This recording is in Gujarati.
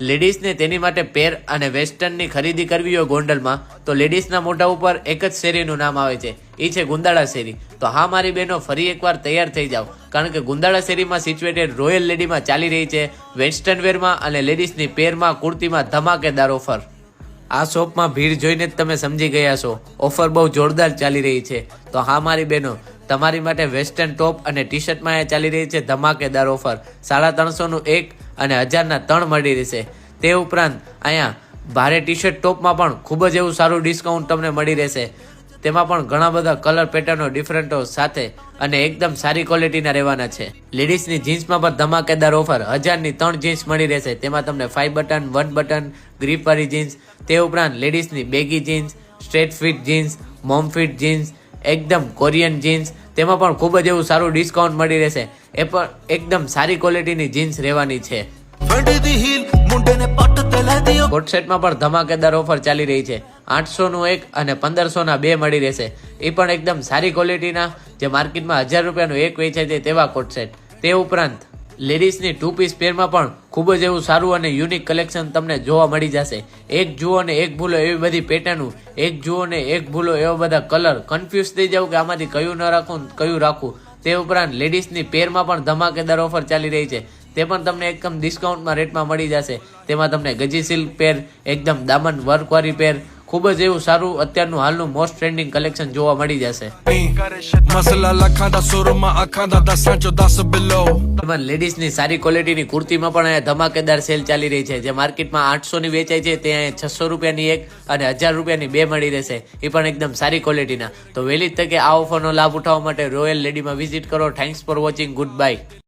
લેડીઝને તેની માટે પેર અને વેસ્ટર્નની ખરીદી કરવી હોય ગોંડલમાં, તો લેડીઝના મોઢા ઉપર એક જ શેરીનું નામ આવે છે. એ છે ગુંદાળા શેરી. તો હા, મારી બહેનો, ફરી એકવાર તૈયાર થઈ જાઓ. કારણ કે ગુંદાળા શેરીમાં સિચ્યુએટેડ રોયલ લેડીમાં ચાલી રહી છે, વેસ્ટર્ન વેરમાં અને લેડીઝની પેરમાં કુર્તીમાં ધમાકેદાર ઓફર. આ શોપમાં ભીડ જોઈને જ તમે સમજી ગયા છો. ઓફર બહુ જોરદાર ચાલી રહી છે. તો હા, મારી બહેનો તમારી માટે વેસ્ટર્ન ટોપ અને ટી શર્ટમાં ચાલી રહી છે ધમાકેદાર ઓફર. સાડા ત્રણસોનું એક અને હજારના ત્રણ મળી રહેશે. તે ઉપરાંત અહીંયા ભારે ટી શર્ટ ટોપમાં પણ ખૂબ જ એવું સારું ડિસ્કાઉન્ટ તમને મળી રહેશે. તેમાં પણ ઘણા બધા કલર પેટર્નો ડિફરન્ટો સાથે અને એકદમ સારી ક્વોલિટીના રહેવાના છે. લેડીઝની જીન્સમાં પણ ધમાકેદાર ઓફર. હજારની ત્રણ જીન્સ મળી રહેશે. તેમાં તમને ફાઇવ બટન વન બટન ગ્રીપવાળી જીન્સ. તે ઉપરાંત લેડીઝની baggy jeans straight fit jeans mom fit jeans એકદમ કોરિયન જીન્સ. તેમાં પણ ખૂબ જ એવું સારું ડિસ્કાઉન્ટ મળી રહેશે. એ પણ એકદમ સારી ક્વોલિટીની જીન્સ રહેવાની છે. કોટસેટમાં પણ ધમાકેદાર ઓફર ચાલી રહી છે. આઠસોનું એક અને પંદરસોના બે મળી રહેશે. એ પણ એકદમ સારી ક્વોલિટીના જે માર્કેટમાં હજાર રૂપિયાનું એક વેચાય છે તેવા કોટસેટ તે ઉપરાંત લેડીઝની ટુ પીસ પેરમાં પણ ખૂબ જ એવું સારું અને યુનિક કલેક્શન તમને જોવા મળી જશે. એક જુઓ ને એક ભૂલો એવી બધી પેટર્નો એક જુઓ ને એક ભૂલો એવા બધા કલર કન્ફ્યુઝ થઈ જાવ કે આમાંથી કયું ન રાખવું કયું રાખવું તે ઉપરાંત લેડીઝની પેરમાં પણ ધમાકેદાર ઓફર ચાલી રહી છે. તે પણ તમને એકદમ ડિસ્કાઉન્ટમાં રેટમાં મળી જશે. તેમાં તમને ગજી સિલ્ક પેર એકદમ દામન વર્કવાળી પેર ખૂબ જ એવું સારું અત્યારનું હાલનું મોસ્ટ ટ્રેન્ડિંગ કલેક્શન જોવા મળી જશે. લેડીઝની સારી ક્વોલિટીની કુર્તીમાં પણ અહીંયા ધમાકેદાર સેલ ચાલી રહી છે. જે માર્કેટમાં આઠસો ની વેચાય છે ત્યાં છસો રૂપિયાની એક અને હજાર રૂપિયાની બે મળી રહેશે. એ પણ એકદમ સારી ક્વોલિટીના તો વહેલી તકે આ ઓફરનો લાભ ઉઠાવવા માટે રોયલ લેડીમાં વિઝિટ કરો. Thanks for watching goodbye